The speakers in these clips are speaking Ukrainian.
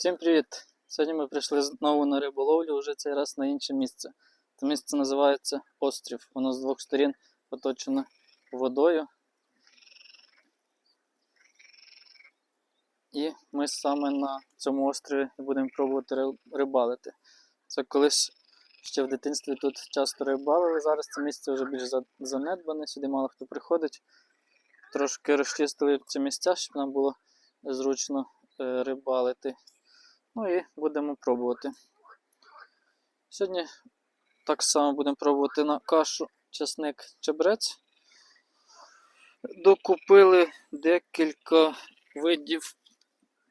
Всім привіт! Сьогодні ми прийшли знову на риболовлю, вже цей раз на інше місце. Це місце називається Острів. Воно з двох сторін оточено водою. І ми саме на цьому острові будемо пробувати рибалити. Це колись ще в дитинстві тут часто рибалили. Зараз це місце вже більш занедбане, сюди мало хто приходить. Трошки розчистили ці місця, щоб нам було зручно е, рибалити. Ну і будемо пробувати. Сьогодні так само будемо пробувати на кашу часник чебрець. Докупили декілька видів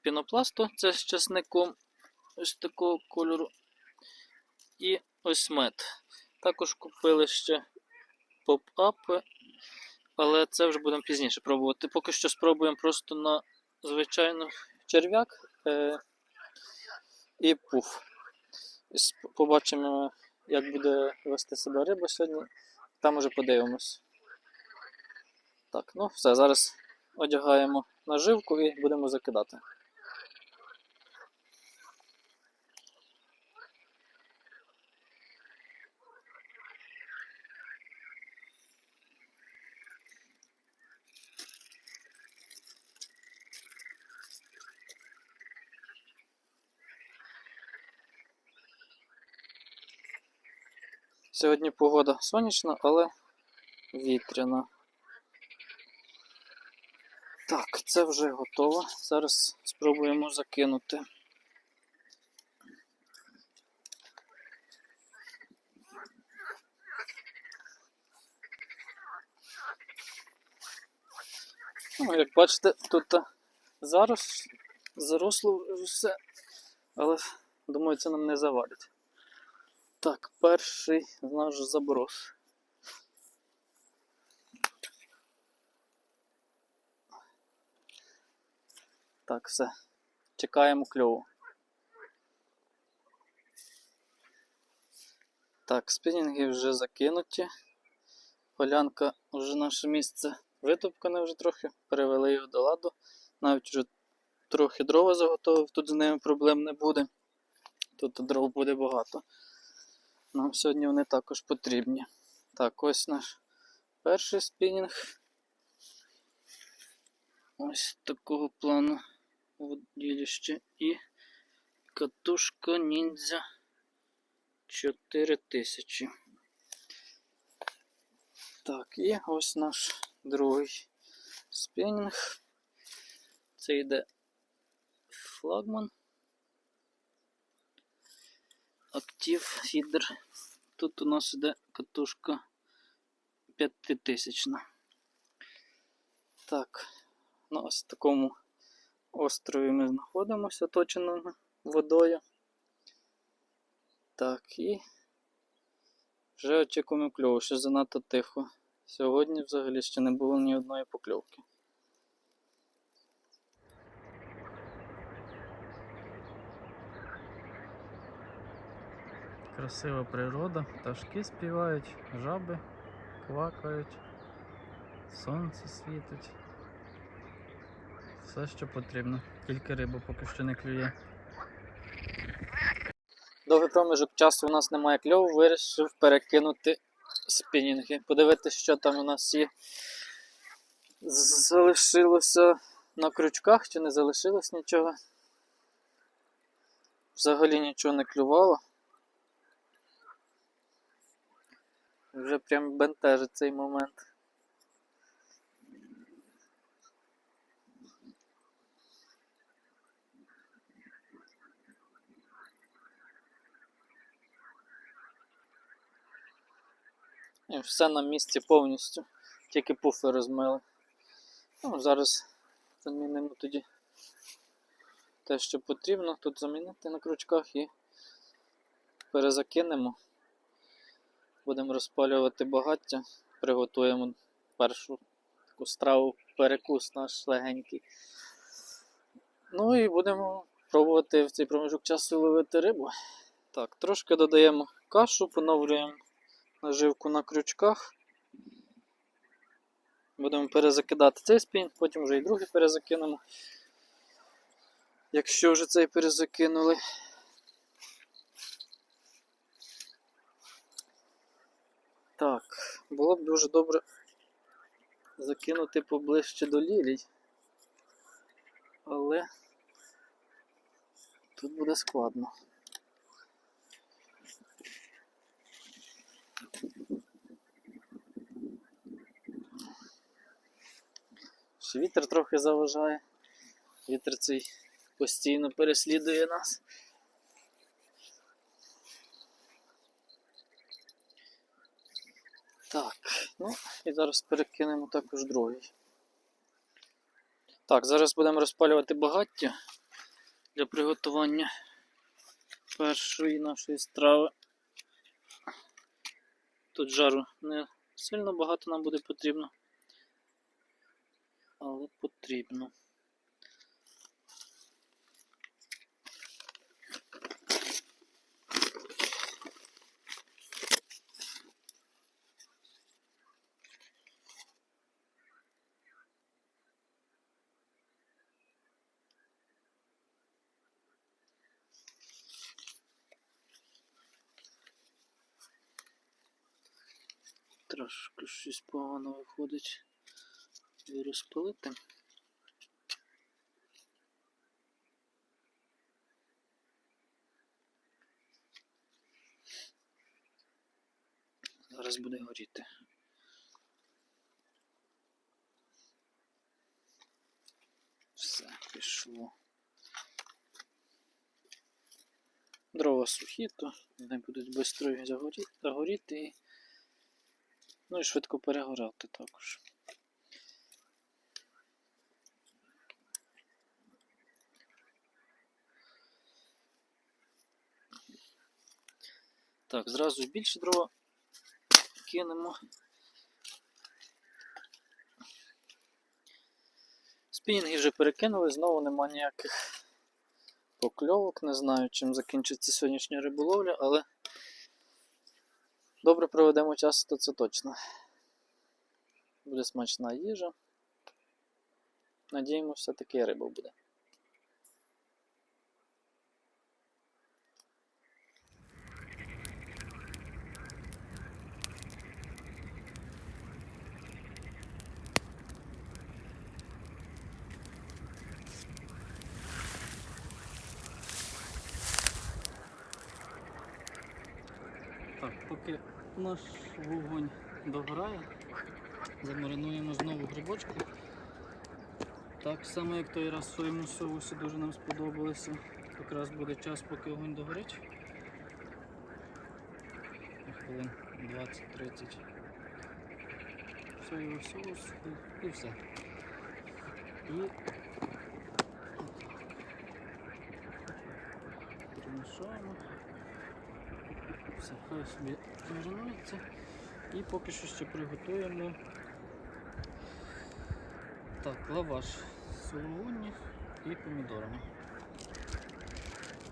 пінопласту, це з часником ось такого кольору. І ось мед. Також купили ще поп-апи, але це вже будемо пізніше пробувати. Поки що спробуємо просто на звичайно черв'як. Е, і пуф. Побачимо, як буде вести себе риба сьогодні. Там уже подивимось. Так, ну все, зараз одягаємо наживку і будемо закидати. Сьогодні погода сонячна, але вітряна. Так, це вже готово. Зараз спробуємо закинути. Ну, як бачите, тут зараз заросло все, але думаю, це нам не завадить. Так, перший наш заброс. Так, все. Чекаємо кльову. Так, спінінги вже закинуті. Полянка вже наше місце витопкане вже трохи, перевели його до ладу. Навіть вже трохи дрова заготовив, тут з ними проблем не буде. Тут дров буде багато. Нам сьогодні вони також потрібні. Так, ось наш перший спінінг. Ось такого плану воділіще і катушка ніндзя 4000. Так, і ось наш другий спінінг. Це йде флагман. Актив фідер. Тут у нас іде катушка 5000. Так, на ось такому острові ми знаходимося, оточеному водою. Так, і вже очікуємо кльову, що занадто тихо. Сьогодні взагалі ще не було ні одної покльовки. Красива природа, пташки співають, жаби квакають, сонце світить. Все, що потрібно, тільки риба поки що не клює. Довгий проміжок часу у нас немає кльову, вирішив перекинути спінінги. Подивитися, що там у нас є. Залишилося на крючках чи не залишилось нічого. Взагалі нічого не клювало. Вже прям бентежить цей момент. І все на місці повністю. Тільки пуфи розмили. Ну, зараз замінимо тоді те, що потрібно. Тут замінити на крючках і перезакинемо. Будемо розпалювати багаття, приготуємо першу таку страву, перекус наш легенький. Ну і будемо пробувати в цей проміжок часу ловити рибу. Так, трошки додаємо кашу, поновлюємо наживку на крючках. Будемо перезакидати цей спінь, потім вже і другий перезакинемо. Якщо вже цей перезакинули. Так, було б дуже добре закинути поближче до лілій. Але тут буде складно. Ще вітер трохи заважає. Вітер цей постійно переслідує нас. Так, ну і зараз перекинемо також другий. Так, зараз будемо розпалювати багаття для приготування першої нашої страви. Тут жару не сильно багато нам буде потрібно, але потрібно. Трошки щось погано виходить. І розпалити. Зараз буде горіти. Все, пішло. Дрова сухі, то вони будуть швидко загоріти, Ну і швидко перегорати також. Так, зразу більше дрова кинемо. Спінінги вже перекинули, знову нема ніяких покльовок. Не знаю, чим закінчиться сьогоднішня риболовля, але добре проведемо час, то це точно. Буде смачна їжа. Надіємося, все-таки риба буде. Так, поки наш вогонь догорає, замаринуємо знову грибочки. Так само, як той раз в своєму соусі дуже нам сподобалося. Якраз буде час, поки вогонь догорить. Хвилин 20-30. Соєвий соус і, все. І перемішаємо. Все, хай собі маринується. І поки що ще приготуємо так, лаваш з сулугунні і помідорами.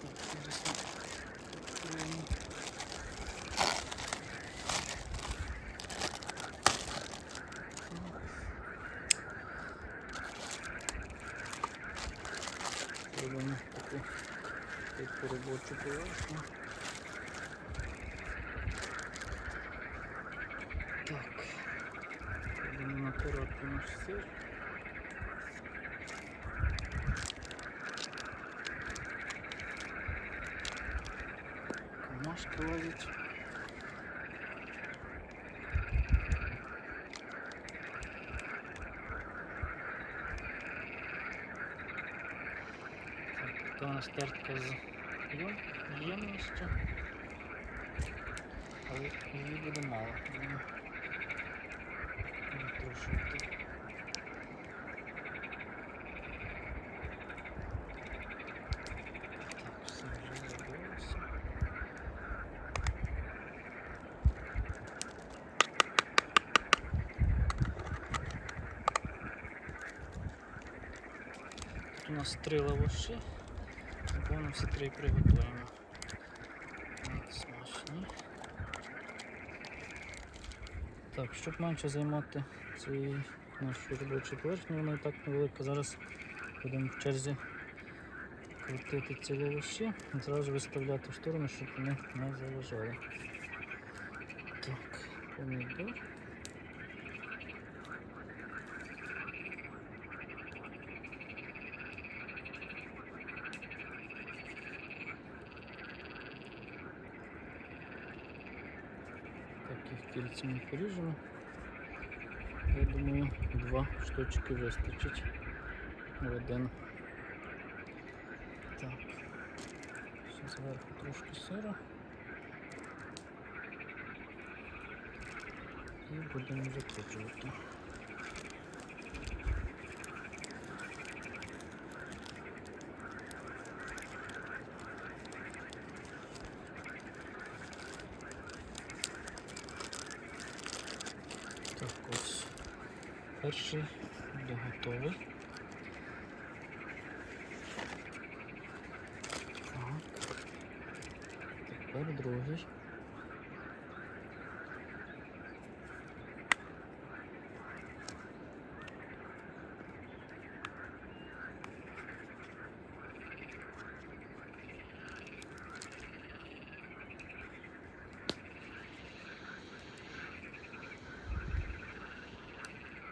Так, зараз відкриємо. Робимо таку таку робочу поверхню. Так, будемо сир. Камашки лазять. Так, Така у нас тертка з єм- ємністю. Але її буде мало. Будемо Трошки. Так, все вже забилося. Тут у нас три лаваші. Всі три приготуємо. Смачні. Так, щоб менше займати цей нашу робочу поверхню, вона і так невелика. Зараз будемо в черзі крутити ці леваші, зразу виставляти в сторону, щоб вони не заважали. Так, помідор. Так, кільцями поріжемо. Я думаю, два штучки вистачить в один. Так. Ще зверху трошки сира. І будемо закручувати. Так, ось перший буде. Тепер другий.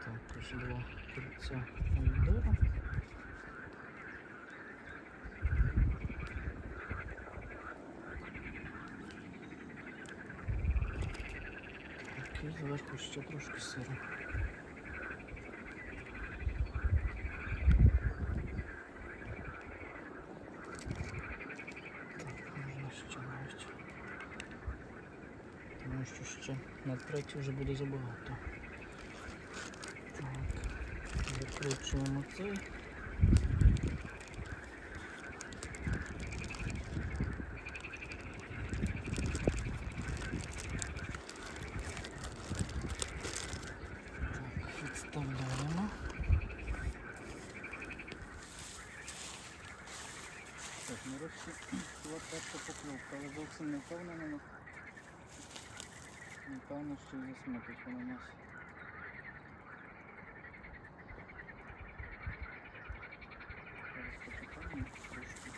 Так, ось два кільця помідора. І зверху ще трошки сиру. Тому що ще на третій вже буде забагато. Так, закручуємо цей. Відставляємо. Так, нарешті була перша покльовка, але зовсім не впевнена. Напевно, що і засмутить вона нас. Зараз почекаємо трошки.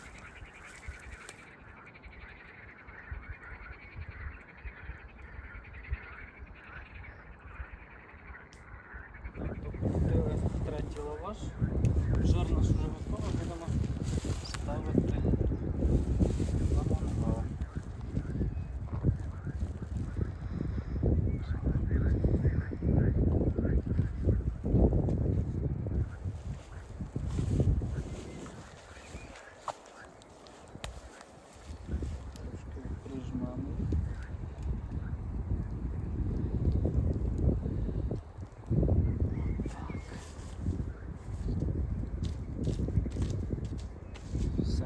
Так, докрутили третій лаваш. Жар наш вже готовий, будемо ставити на мангал. Трошки прижмемо. Так. Все.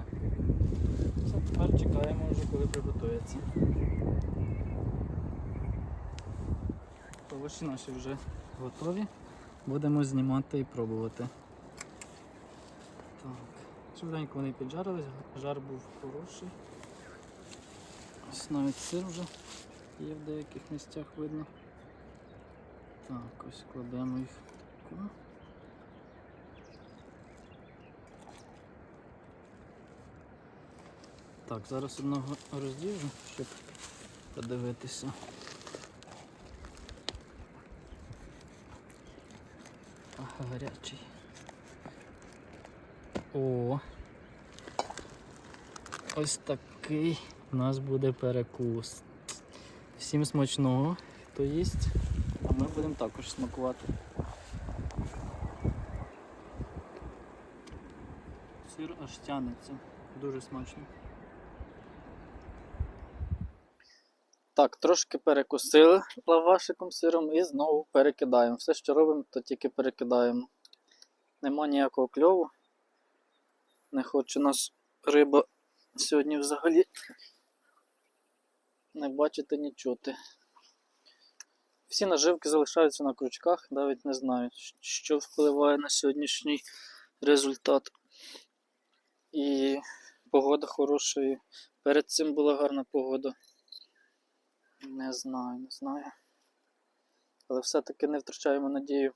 Все, тепер чекаємо вже, коли приготується. Овочі наші вже готові. Будемо знімати і пробувати. Так. Швиденько вони піджарились, жар був хороший. Ось навіть сир вже є в деяких місцях видно. Так, ось кладемо їх. Так, зараз одного роздіжу, щоб подивитися. Гарячий. О! Ось такий у нас буде перекус. Всім смачного, хто їсть, а ми будемо також смакувати. Сир аж тянеться. Дуже смачно. Так, трошки перекусили лавашиком сиром і знову перекидаємо. Все, що робимо, то тільки перекидаємо. Нема ніякого кльову. Не хоче нас риба сьогодні взагалі не бачити, ні чути. Всі наживки залишаються на крючках, навіть не знаю, що впливає на сьогоднішній результат. І погода хороша. Перед цим була гарна погода. Не знаю, не знаю. Але все-таки не втрачаємо надію,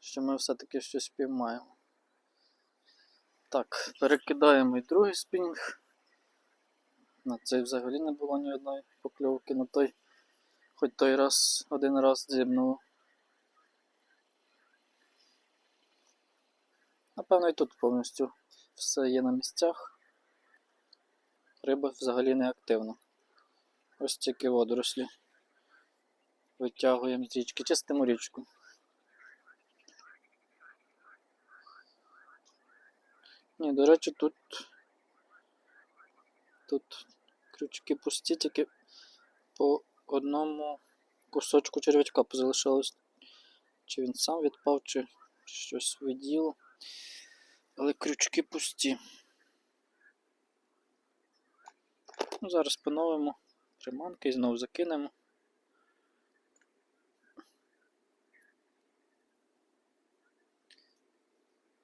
що ми все-таки щось піймаємо. Так, перекидаємо і другий спінінг. На цей взагалі не було ні одної покльовки, на той хоч той раз один раз дзібнуло. Напевно, і тут повністю все є на місцях. Риба взагалі не активна. Ось тільки водорослі. Витягуємо з річки, чистимо річку. Ні, до речі, тут. Тут крючки пусті, тільки по одному кусочку черв'ячка позалишалось. Чи він сам відпав, чи щось виділо. Але крючки пусті. Ну, зараз поновимо приманки знову закинемо.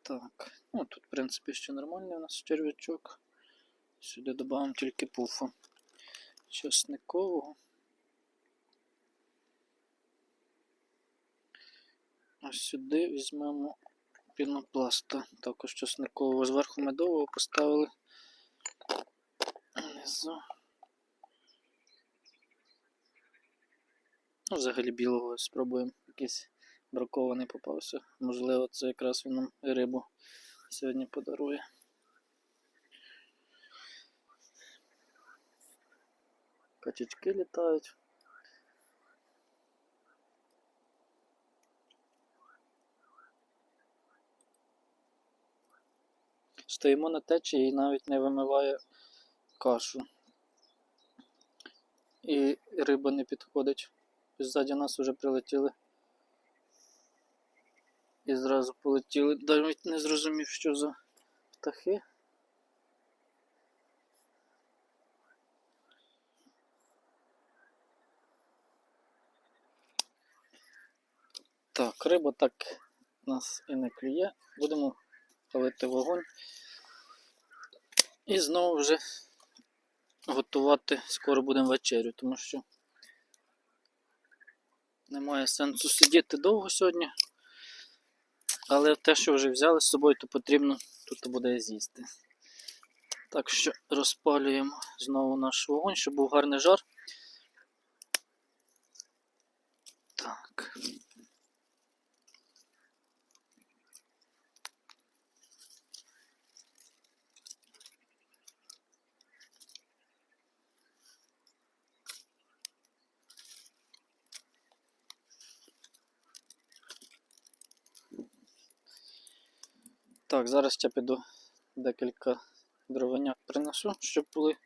Так, ну тут, в принципі, ще нормальний у нас черв'ячок. Сюди додамо тільки пуфу часникового. А сюди візьмемо пінопласта, також часникового. Зверху медового поставили. Внизу. Ну, взагалі білого спробуємо. Якийсь бракований попався. Можливо, це якраз він нам рибу сьогодні подарує. Качечки літають. Стоїмо на течії і навіть не вимиває кашу. І риба не підходить. Ззаді нас вже прилетіли. І зразу полетіли. Навіть не зрозумів, що за птахи. Так, риба так нас і не клює. Будемо палити вогонь. І знову вже готувати скоро будемо вечерю, тому що немає сенсу сидіти довго сьогодні. Але те, що вже взяли з собою, то потрібно тут буде з'їсти. Так що розпалюємо знову наш вогонь, щоб був гарний жар. Так. Так, зараз я піду декілька дровиняк принесу, щоб були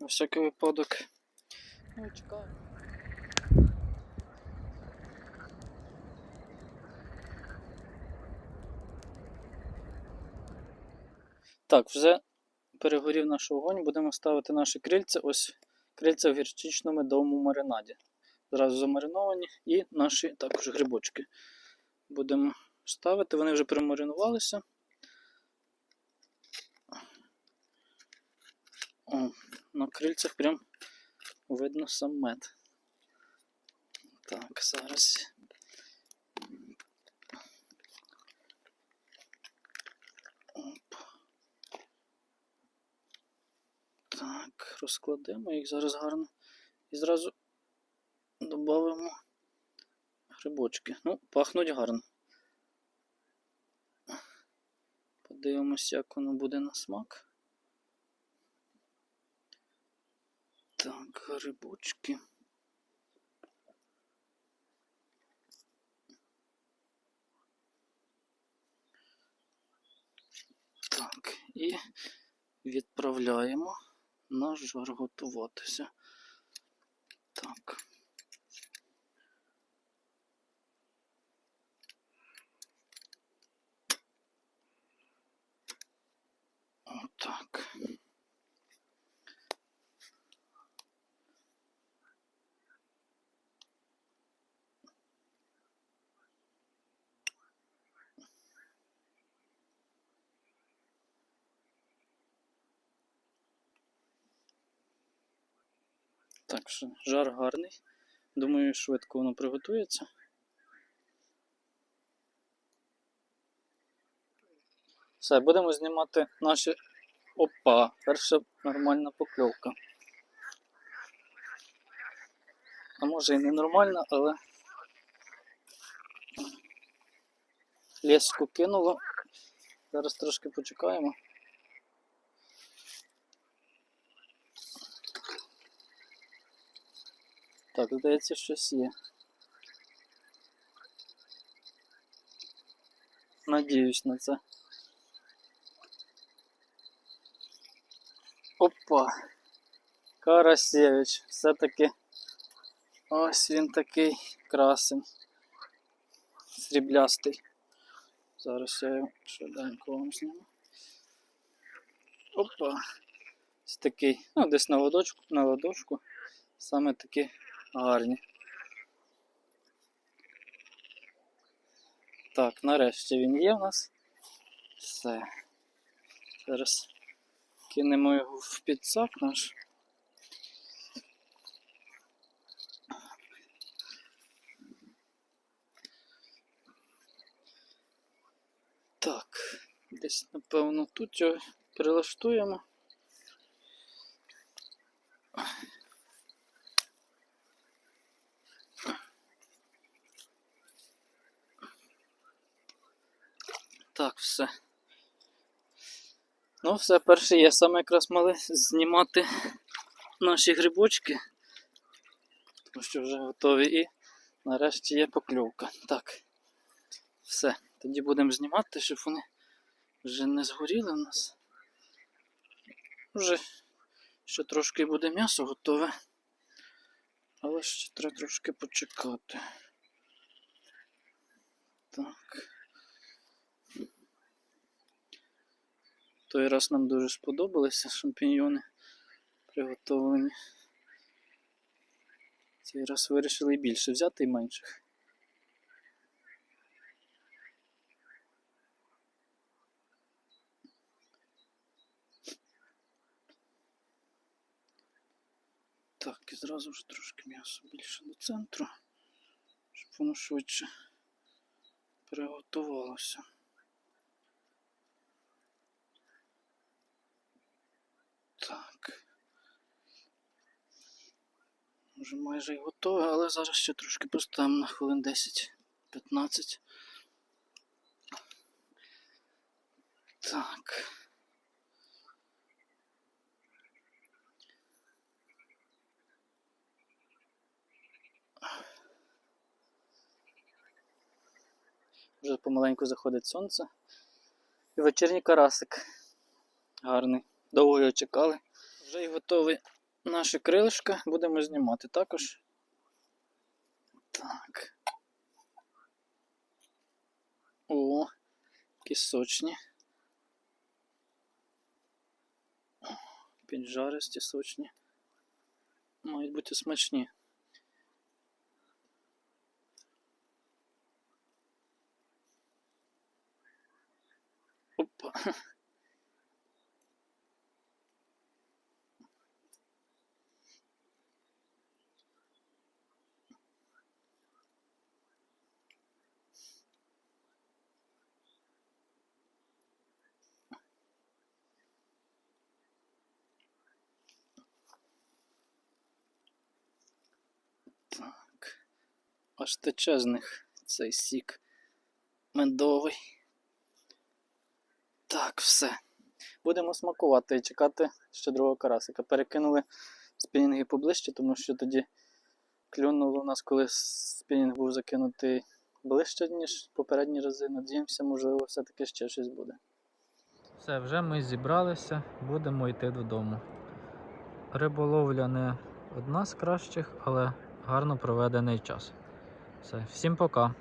на всякий випадок. Ну, чекаю. Так, вже перегорів наш вогонь, будемо ставити наші крильця. Ось крильця в гірчично-медовому маринаді. Зразу замариновані і наші також грибочки. Будемо ставити, вони вже примаринувалися. О, на крильцях прям видно сам мед. Так, зараз. Оп. Так, розкладемо їх зараз гарно. І зразу додамо грибочки. Ну, пахнуть гарно. Подивимось, як воно буде на смак. Так, грибочки. Так, і відправляємо на жар готуватися. Так. Що жар гарний. Думаю, швидко воно приготується. Все, будемо знімати наші. Опа, перша нормальна покльовка. А може і не нормальна, але леску кинуло. Зараз трошки почекаємо. Так, здається, щось є. Надіюсь на це. Опа! Карасєвич, все-таки ось він такий красень. Сріблястий. Зараз я його швиденько вам зніму. Опа! Ось такий, ну десь на ладочку, на ладошку. Саме такі гарні. Так, нарешті він є в нас. Все. Зараз кинемо його в підсак наш. Так, десь, напевно, тут його прилаштуємо. Так, все. Ну, все, перше є. Саме якраз мали знімати наші грибочки. Тому що вже готові і нарешті є покльовка. Так. Все. Тоді будемо знімати, щоб вони вже не згоріли в нас. Вже ще трошки буде м'ясо готове. Але ще треба трошки почекати. Так. Той раз нам дуже сподобалися шампіньйони приготовлені. Цей раз вирішили більше взяти і менших. Так, і зразу вже трошки м'ясо більше до центру, щоб воно швидше приготувалося. Так. Вже майже й готове, але зараз ще трошки поставимо на хвилин 10-15. Так. Вже помаленьку заходить сонце. І вечірній карасик. Гарний. Довго його чекали. Вже й готові наші крилишка. Будемо знімати також. Так. О, які сочні. Піджаристі сочні. Мають бути смачні. Опа. Так. Аж тече цей сік медовий. Так, все. Будемо смакувати і чекати ще другого карасика. Перекинули спінінги поближче, тому що тоді клюнуло у нас, коли спінінг був закинутий ближче, ніж попередні рази. Надіємося, можливо, все-таки ще щось буде. Все, вже ми зібралися, будемо йти додому. Риболовля не одна з кращих, але гарно проведений час. Все, всім пока.